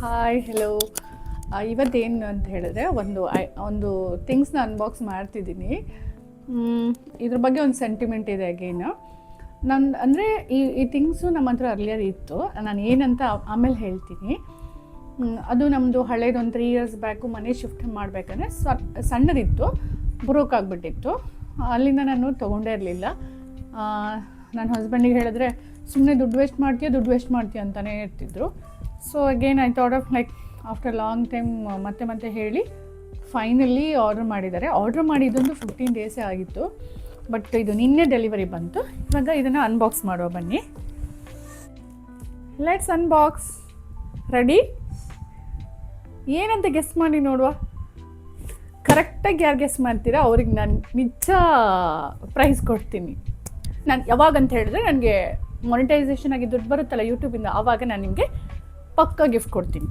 Hi hello ಇವತ್ತೇನು ಅಂತ ಹೇಳಿದ್ರೆ ಒಂದು ಐ- ಒಂದು ಥಿಂಗ್ಸ್ನ ಅನ್ಬಾಕ್ಸ್ ಮಾಡ್ತಿದ್ದೀನಿ. ಇದ್ರ ಬಗ್ಗೆ ಒಂದು ಸೆಂಟಿಮೆಂಟ್ ಇದೆ ಅಗೇನ್ ನನ್ನ ಅಂದರೆ ಈ ಈ ಥಿಂಗ್ಸು ನಮ್ಮ ಹತ್ರ ಅರ್ಲಿಯರ್ ಇತ್ತು. ನಾನು ಏನಂತ ಆಮೇಲೆ ಹೇಳ್ತೀನಿ. ಅದು ನಮ್ಮದು ಹಳೇದು ಒಂದು ತ್ರೀ ಇಯರ್ಸ್ ಬ್ಯಾಕು ಮನೆ ಶಿಫ್ಟ್ ಮಾಡಬೇಕಂದ್ರೆ ಸಣ್ಣದಿತ್ತು ಬ್ರೋಕ್ ಆಗಿಬಿಟ್ಟಿತ್ತು. ಅಲ್ಲಿಂದ ನಾನು ತೊಗೊಂಡೇ ಇರಲಿಲ್ಲ. ನನ್ನ ಹಸ್ಬೆಂಡಿಗೆ ಹೇಳಿದ್ರೆ ಸುಮ್ಮನೆ ದುಡ್ಡು ವೇಸ್ಟ್ ಮಾಡ್ತೀಯ, ದುಡ್ಡು ವೇಸ್ಟ್ ಮಾಡ್ತೀಯ ಅಂತಲೇ ಇರ್ತಿದ್ರು so again I thought of like after long time ಮತ್ತೆ ಮತ್ತೆ ಹೇಳಿ ಫೈನಲಿ ಆರ್ಡ್ರ್ ಮಾಡಿದ್ದಾರೆ. ಆರ್ಡ್ರ್ ಮಾಡಿದ್ದೊಂದು ಫಿಫ್ಟೀನ್ ಡೇಸೇ ಆಗಿತ್ತು. ಬಟ್ ಇದು ನಿನ್ನೆ ಡೆಲಿವರಿ ಬಂತು. ಇವಾಗ ಇದನ್ನು ಅನ್ಬಾಕ್ಸ್ ಮಾಡುವ, ಬನ್ನಿ. ಲೆಟ್ಸ್ ಅನ್ಬಾಕ್ಸ್ ರೆಡಿ ಏನಂತ ಗೆಸ್ ಮಾಡಿ ನೋಡುವ? ಕರೆಕ್ಟಾಗಿ ಯಾರು ಗೆಸ್ ಮಾಡ್ತೀರಾ? ಅವ್ರಿಗೆ ನಾನು ನಿಜ ಪ್ರೈಸ್ ಕೊಡ್ತೀನಿ. ನಾನು ಯಾವಾಗ ಅಂತ ಹೇಳಿದ್ರೆ, ನನಗೆ ಮೊನಿಟೈಸೇಷನ್ ಆಗಿ ದುಡ್ಡು ಬರುತ್ತಲ್ಲ ಯೂಟ್ಯೂಬಿಂದ ಆವಾಗ ನಾನು ನಿಮಗೆ ಪಕ್ಕ ಗಿಫ್ಟ್ ಕೊಡ್ತೀನಿ.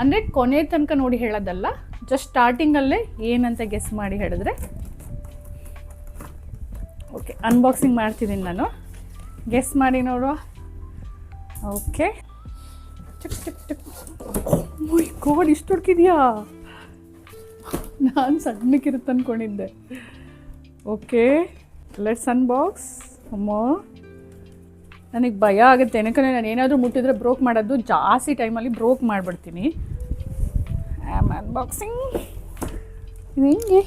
ಅಂದರೆ ಕೊನೆ ತನಕ ನೋಡಿ ಹೇಳೋದಲ್ಲ ಜಸ್ಟ್ ಸ್ಟಾರ್ಟಿಂಗಲ್ಲೇ ಏನಂತ ಗೆಸ್ ಮಾಡಿ ಹೇಳಿದ್ರೆ. ಓಕೆ ಅನ್ಬಾಕ್ಸಿಂಗ್ ಮಾಡ್ತಿದ್ದೀನಿ ನಾನು. ಗೆಸ್ ಮಾಡಿ ನೋಡುವ. ಓಕೆ ಚಕ್ ಚಕ್ ಚಕ್. ಮೈ ಗಾಡ್ ಇಷ್ಟು ಹುಡುಕಿದ್ಯಾ? ನಾನು ಸಣ್ಣಕ್ಕಿರುತ್ತೆ ಅಂದ್ಕೊಂಡಿದ್ದೆ ಓಕೆ ಲೆಟ್ಸ್ ಅನ್ಬಾಕ್ಸ್ ಅಮ್ಮ ನನಗೆ ಭಯ ಆಗುತ್ತೆ. ಏನಕ್ಕಂದರೆ ನಾನು ಏನಾದರೂ ಮುಟ್ಟಿದ್ರೆ ಬ್ರೋಕ್ ಮಾಡೋದು ಜಾಸ್ತಿ ಟೈಮಲ್ಲಿ ಬ್ರೋಕ್ ಮಾಡಿಬಿಡ್ತೀನಿ. ಆ್ಯಮ್ ಅನ್ಬಾಕ್ಸಿಂಗ್ ಇದು ಹೆಂಗೆ?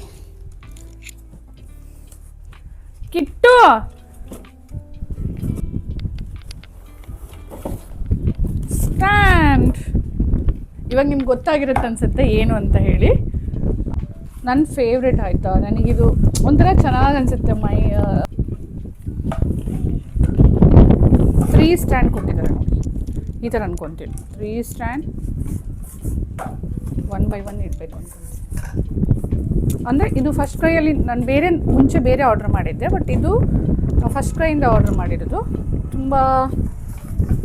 ಕಿಟ್ಟು! ಸ್ಟ್ಯಾಂಡ್ ಇವಾಗ ನಿಮ್ಗೆ ಗೊತ್ತಾಗಿರುತ್ತೆ ಅನ್ಸುತ್ತೆ ಏನು ಅಂತ ಹೇಳಿ. ನನ್ನ ಫೇವ್ರೆಟ್ ಆಯಿತಾ? ನನಗಿದು ಒಂಥರ ಚೆನ್ನಾಗಿ ಅನಿಸುತ್ತೆ ಮೈ ತ್ರೀ ಸ್ಟ್ಯಾಂಡ್ ಕೊಟ್ಟಿದ್ದಾರೆ. ನೋಡಿ ಈ ಥರ ಅನ್ಕೊತೀನಿ. Three stand one by one ಇಡಬೇಕು ಅಂತ ಅಂದರೆ ಇದು ಫಸ್ಟ್ ಕ್ರೈಯಲ್ಲಿ ನಾನು ಬೇರೆ, ಮುಂಚೆ ಬೇರೆ ಆರ್ಡ್ರ್ ಮಾಡಿದ್ದೆ ಬಟ್ ಇದು ಫಸ್ಟ್ ಕ್ರೈಯಿಂದ ಆರ್ಡ್ರ್ ಮಾಡಿರೋದು. ತುಂಬ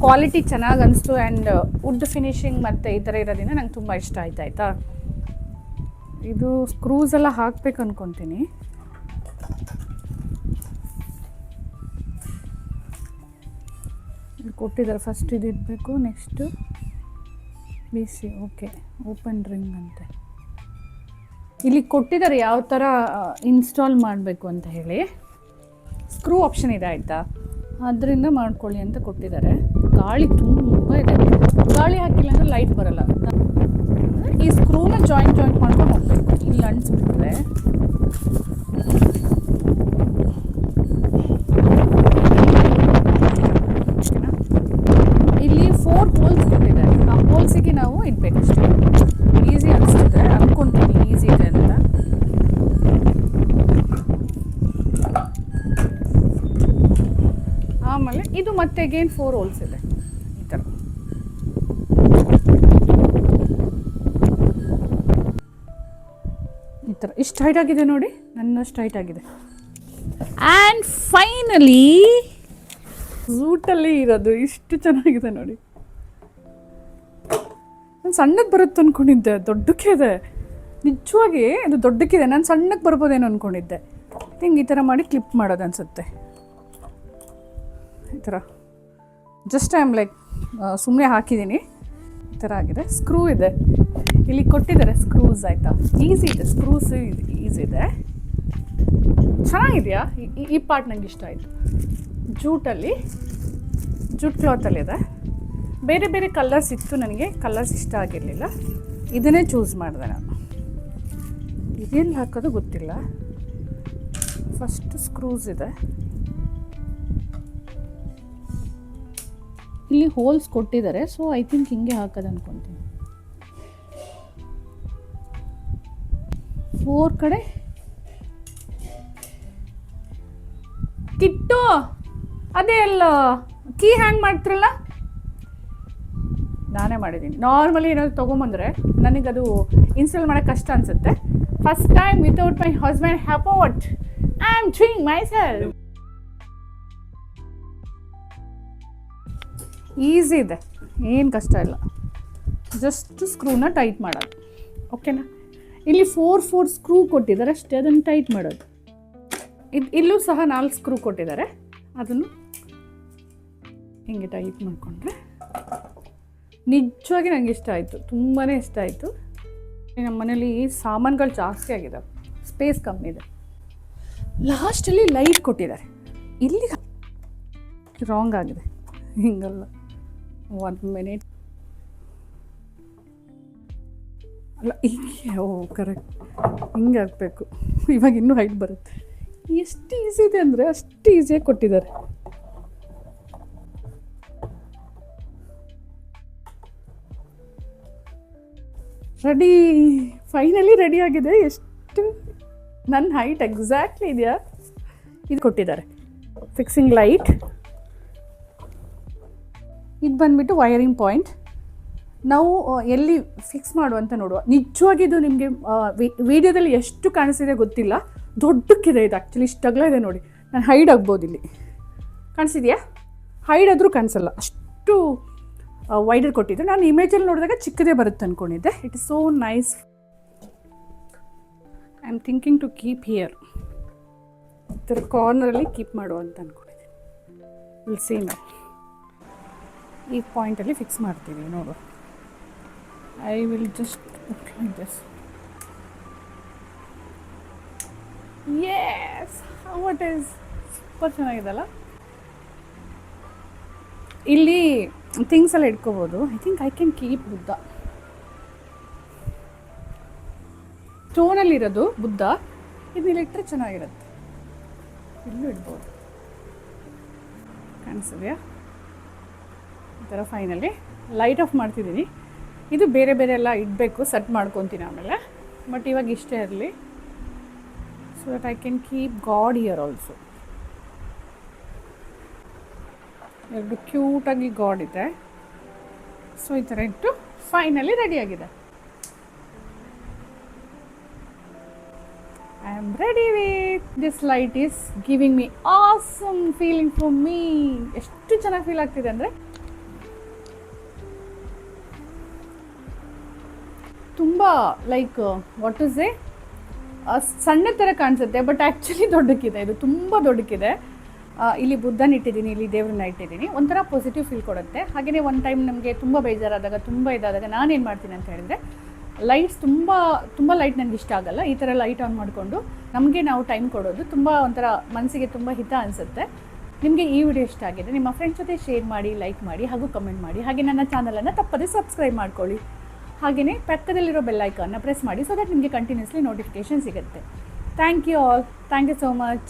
ಕ್ವಾಲಿಟಿ ಚೆನ್ನಾಗಿ ಅನಿಸ್ತು ಆ್ಯಂಡ್ ವುಡ್ ಫಿನಿಶಿಂಗ್ ಮತ್ತು ಈ ಥರ ಇರೋದ್ರಿಂದ ನಂಗೆ ತುಂಬ ಇಷ್ಟ ಆಯ್ತು, ಆಯಿತಾ? ಇದು ಸ್ಕ್ರೂಸ್ ಎಲ್ಲ ಹಾಕ್ಬೇಕು ಅನ್ಕೊತೀನಿ. ಕೊಟ್ಟಿದ್ದಾರೆ. ಫಸ್ಟ್ ಇದು ಇಡಬೇಕು next B C okay open ring ಅಂತೆ. ಇಲ್ಲಿ ಕೊಟ್ಟಿದ್ದಾರೆ ಯಾವ ಥರ ಇನ್ಸ್ಟಾಲ್ ಮಾಡಬೇಕು ಅಂತ ಹೇಳಿ. ಸ್ಕ್ರೂ ಆಪ್ಷನ್ ಇದೆ ಆಯಿತಾ? ಅದರಿಂದ ಮಾಡ್ಕೊಳ್ಳಿ ಅಂತ ಕೊಟ್ಟಿದ್ದಾರೆ. ಗಾಳಿ ತುಂಬ ಇದೆ. ಗಾಳಿ ಹಾಕಿಲ್ಲ ಅಂದರೆ ಲೈಟ್ ಬರಲ್ಲ. ಈ ಸ್ಕ್ರೂನ ಜಾಯಿಂಟ್ ಜಾಯಿಂಟ್ ಮಾಡ್ಕೊಂಡು ಹೋಗ್ಬೇಕು. ಇಲ್ಲಿ ಅಂಟಿಸ್ಬಿಟ್ರೆ ಓಕೆನಾ? ಇಲ್ಲಿ ಫೋರ್ ಹೋಲ್ಸ್ ಕೊಟ್ಟಿದ್ದಾರೆ ಆ ಹೋಲ್ಸಿಗೆ ನಾವು ಇಡಬೇಕಷ್ಟೇ ಈಸಿ ಅನಿಸ್ತಿದೆ ಅನ್ಕೊಂತೀನಿ ಈಸಿ ಇದೆ ಅಂತ. ಆಮೇಲೆ ಇದು ಮತ್ತೆ ಅಗೇನ್ ಫೋರ್ ಹೋಲ್ಸ್ ಇದೆ. ಈ ಥರ ಈ ಥರ ಇಷ್ಟು ಹೈಟ್ ಆಗಿದೆ ನೋಡಿ, ನನ್ನಷ್ಟು ಹೈಟ್ ಆಗಿದೆ. ಆ್ಯಂಡ್ ಫೈನಲಿ ಝೂಟಲ್ಲಿ ಇರೋದು ಇಷ್ಟು ಚೆನ್ನಾಗಿದೆ ನೋಡಿ. ನಾನು ಸಣ್ಣಕ್ಕೆ ಬರುತ್ತೆ ಅಂದ್ಕೊಂಡಿದ್ದೆ ದೊಡ್ಡಕ್ಕೆ ಇದೆ. ನಿಜವಾಗಿ ಇದು ದೊಡ್ಡಕ್ಕಿದೆ ನಾನು ಸಣ್ಣಕ್ಕೆ ಬರ್ಬೋದೇನೋ ಅಂದ್ಕೊಂಡಿದ್ದೆ ಹಿಂಗೆ ಈ ಥರ ಮಾಡಿ ಕ್ಲಿಪ್ ಮಾಡೋದು ಅನಿಸುತ್ತೆ. ಈ ಥರ. ಜಸ್ಟ್ ಐ ಆಮ್ ಲೈಕ್ ಸುಮ್ಮನೆ ಹಾಕಿದ್ದೀನಿ ಈ ಥರ ಆಗಿದೆ. ಸ್ಕ್ರೂ ಇದೆ. ಇಲ್ಲಿ ಕೊಟ್ಟಿದ್ದಾರೆ ಸ್ಕ್ರೂಸ್ ಆಯಿತಾ? ಈಸಿ ಇದೆ. ಸ್ಕ್ರೂಸ್ ಈಸಿ ಇದೆ. ಚೆನ್ನಾಗಿದೆಯಾ? ಈ ಪಾರ್ಟ್ ನನಗೆ ಇಷ್ಟ ಆಯಿತು. ಜೂಟಲ್ಲಿ, ಜೂಟ್ ಕ್ಲಾತಲ್ಲಿದೆ ಬೇರೆ ಬೇರೆ ಕಲರ್ಸ್ ಇತ್ತು ನನಗೆ ಕಲರ್ಸ್ ಇಷ್ಟ ಆಗಿರಲಿಲ್ಲ. ಇದನ್ನೇ ಚೂಸ್ ಮಾಡಿದೆ ನಾನು. ಇದೆಲ್ಲ ಹಾಕೋದು ಗೊತ್ತಿಲ್ಲ. ಫಸ್ಟ್ ಸ್ಕ್ರೂಸ್ ಇದೆ. ಇಲ್ಲಿ ಹೋಲ್ಸ್ ಕೊಟ್ಟಿದ್ದಾರೆ ಸೊ ಐ ಥಿಂಕ್ ಹಿಂಗೆ ಹಾಕೋದು ಅಂದ್ಕೊತೀನಿ ಫೋರ್ ಕಡೆ. ಕಿಟ್ಟು! ಅದೇ ಅಲ್ಲ ಕೀ ಹ್ಯಾಂಗ್ ಮಾಡ್ತಿರಲ್ಲ? ನಾನೇ ಮಾಡಿದ್ದೀನಿ. ನಾರ್ಮಲಿ ಏನಾದ್ರು ತೊಗೊಂಬಂದ್ರೆ ಅದು ಇನ್ಸ್ಟಾಲ್ ಮಾಡೋಕ್ಕೆ ಕಷ್ಟ ಅನಿಸುತ್ತೆ. First time without my husband ಹ್ಯಾಪೋಟ್ I am doing myself easy ಇದೆ. ಏನು ಕಷ್ಟ ಇಲ್ಲ. ಜಸ್ಟ್ ಸ್ಕ್ರೂನ ಟೈಟ್ ಮಾಡೋದು. ಓಕೆನಾ ಇಲ್ಲಿ ಫೋರ್ ಫೋರ್ ಸ್ಕ್ರೂ ಕೊಟ್ಟಿದ್ದಾರೆ. ಅಷ್ಟೇ ಅದನ್ನು ಟೈಟ್ ಮಾಡೋದು. ಇದು ಇಲ್ಲೂ ಸಹ ನಾಲ್ಕು ಸ್ಕ್ರೂ ಕೊಟ್ಟಿದ್ದಾರೆ. ಅದನ್ನು ಹಿಂಗೆ ಟೈಟ್ ಮಾಡಿಕೊಂಡ್ರೆ ನಿಜವಾಗಿ ನನಗೆ ಇಷ್ಟ ಆಯಿತು. ತುಂಬಾ ಇಷ್ಟ ಆಯಿತು. ನಮ್ಮ ಮನೇಲಿ ಸಾಮಾನುಗಳು ಜಾಸ್ತಿ ಆಗಿದೆ ಸ್ಪೇಸ್ ಕಮ್ಮಿ ಇದೆ. ಲಾಸ್ಟಲ್ಲಿ ಲೈಟ್ ಕೊಟ್ಟಿದ್ದಾರೆ. ಇಲ್ಲಿ ರಾಂಗ್ ಆಗಿದೆ. ಹಿಂಗಲ್ಲ. ಒನ್ ಮಿನಿಟ್ ಅಲ್ಲ, ಹಿಂಗೆ, ಓ ಕರೆಕ್ಟ್ ಹಿಂಗೆ ಆಗಬೇಕು. ಇವಾಗ ಇನ್ನೂ ಹೈಟ್ ಬರುತ್ತೆ. ಎಷ್ಟು ಈಸಿ ಇದೆ ಅಂದರೆ ಅಷ್ಟು ಈಸಿಯಾಗಿ ಕೊಟ್ಟಿದ್ದಾರೆ. ರೆಡಿ ಫೈನಲಿ ರೆಡಿ ಆಗಿದೆ. ಎಷ್ಟು ನನ್ನ ಹೈಟ್ ಎಕ್ಸಾಕ್ಟ್ಲಿ ಇದೆಯಾ? ಇದು ಕೊಟ್ಟಿದ್ದಾರೆ. ಫಿಕ್ಸಿಂಗ್ ಲೈಟ್ ಇದು ಬಂದ್ಬಿಟ್ಟು ವೈರಿಂಗ್ ಪಾಯಿಂಟ್ ನಾವು ಎಲ್ಲಿ ಫಿಕ್ಸ್ ಮಾಡುವಂತ ನೋಡುವ. ನಿಜವಾಗಿ ಇದು ನಿಮಗೆ ವಿಡಿಯೋದಲ್ಲಿ ಎಷ್ಟು ಕಾಣಿಸಿದೆ ಗೊತ್ತಿಲ್ಲ. ದೊಡ್ಡಕ್ಕಿದೆ ಇದು ಆ್ಯಕ್ಚುಲಿ ಇಷ್ಟಾಗಲ ಇದೆ ನೋಡಿ. ನಾನು ಹೈಡ್ ಆಗ್ಬೋದು ಇಲ್ಲಿ. ಕಾಣಿಸಿದೆಯಾ? ಹೈಡ್ ಆದರೂ ಕಾಣಿಸಲ್ಲ. ಅಷ್ಟು ವೈಡರ್ ಕೊಟ್ಟಿದ್ದು. ನಾನು ಇಮೇಜಲ್ಲಿ ನೋಡಿದಾಗ ಚಿಕ್ಕದೇ ಬರುತ್ತೆ ಅಂದ್ಕೊಂಡಿದ್ದೆ it is so nice I am thinking to keep here ಇದರ ಕಾರ್ನರಲ್ಲಿ ಕೀಪ್ ಮಾಡು ಅಂತ ಅಂದ್ಕೊಂಡಿದ್ದೀನಿ ವಿಲ್ ಸೇಮ್ ಈ ಪಾಯಿಂಟಲ್ಲಿ ಫಿಕ್ಸ್ ಮಾಡ್ತೀನಿ ನೋಡು I will just just yes what is super ಚೆನ್ನಾಗಿದಲ್ಲ ಇಲ್ಲಿ ಥಿಂಗ್ಸ್ ಎಲ್ಲ ಇಟ್ಕೋಬೋದು I think I can keep Buddha ಸ್ಟೋನಲ್ಲಿರೋದು Buddha ಇದನ್ನ ಇಟ್ಟರೆ ಚೆನ್ನಾಗಿರುತ್ತೆ. ಇಲ್ಲೂ ಇಡ್ಬೋದು. ಕಾಣಿಸಿದೆಯಾ? ಈ ಥರ ಫೈನಲಿ ಲೈಟ್ ಆಫ್ ಮಾಡ್ತಿದ್ದೀನಿ. ಇದು ಬೇರೆ ಬೇರೆ ಎಲ್ಲ ಇಡಬೇಕು ಸೆಟ್ ಮಾಡ್ಕೊತೀನಿ ಆಮೇಲೆ. ಬಟ್ ಇವಾಗ ಇಷ್ಟೇ ಇರಲಿ. So that I can keep god here also ಎರಡು ಕ್ಯೂಟಾಗಿ ಗಾಡ್ ಇದೆ. ಸೊ ಈ ಥರ ಇಟ್ಟು ಫೈನಲಿ ರೆಡಿಯಾಗಿದೆ I am ready with this light is giving me awesome feeling for me ಎಷ್ಟು ಚೆನ್ನಾಗಿ ಫೀಲ್ ಆಗ್ತಿದೆ ಅಂದರೆ ತುಂಬ ಲೈಕ್ ವಾಟ್ ಇಸ್ ಎ ಸಣ್ಣ ಥರ ಕಾಣಿಸುತ್ತೆ ಬಟ್ ಆ್ಯಕ್ಚುಲಿ ದೊಡ್ಡಕ್ಕಿದೆ. ಇದು ತುಂಬ ದೊಡ್ಡಕ್ಕಿದೆ. ಇಲ್ಲಿ ಬುದ್ಧನ ಇಟ್ಟಿದ್ದೀನಿ, ಇಲ್ಲಿ ದೇವ್ರನ್ನ ಇಟ್ಟಿದ್ದೀನಿ. ಒಂಥರ ಪಾಸಿಟಿವ್ ಫೀಲ್ ಕೊಡುತ್ತೆ. ಹಾಗೆಯೇ ಒನ್ ಟೈಮ್ ನಮಗೆ ತುಂಬ ಬೇಜಾರಾದಾಗ, ತುಂಬ ಇದಾದಾಗ ನಾನೇನು ಮಾಡ್ತೀನಿ ಅಂತ ಹೇಳಿದ್ರೆ ಲೈಟ್ಸ್ ತುಂಬ ತುಂಬ ಲೈಟ್ ನನಗೆ ಇಷ್ಟ ಆಗಲ್ಲ. ಈ ಥರ ಲೈಟ್ ಆನ್ ಮಾಡಿಕೊಂಡು ನಮಗೆ ನಾವು ಟೈಮ್ ಕೊಡೋದು ತುಂಬ ಒಂಥರ ಮನಸ್ಸಿಗೆ ತುಂಬ ಹಿತ ಅನಿಸುತ್ತೆ. ನಿಮಗೆ ಈ ವಿಡಿಯೋ ಇಷ್ಟ ಆಗಿದೆ ನಿಮ್ಮ ಫ್ರೆಂಡ್ಸ್ ಜೊತೆ ಶೇರ್ ಮಾಡಿ ಲೈಕ್ ಮಾಡಿ ಹಾಗೂ ಕಮೆಂಟ್ ಮಾಡಿ. ಹಾಗೆ ನನ್ನ ಚಾನಲನ್ನು ತಪ್ಪದೇ ಸಬ್ಸ್ಕ್ರೈಬ್ ಮಾಡ್ಕೊಳ್ಳಿ. ಹಾಗೆಯೇ ಪಕ್ಕದಲ್ಲಿರೋ ಬೆಲ್ ಐಕಾನ್ನ ಪ್ರೆಸ್ ಮಾಡಿ ಸೊ ದಟ್ ನಿಮಗೆ ಕಂಟಿನ್ಯೂಸ್ಲಿ ನೋಟಿಫಿಕೇಷನ್ ಸಿಗುತ್ತೆ. Thank you all thank you so much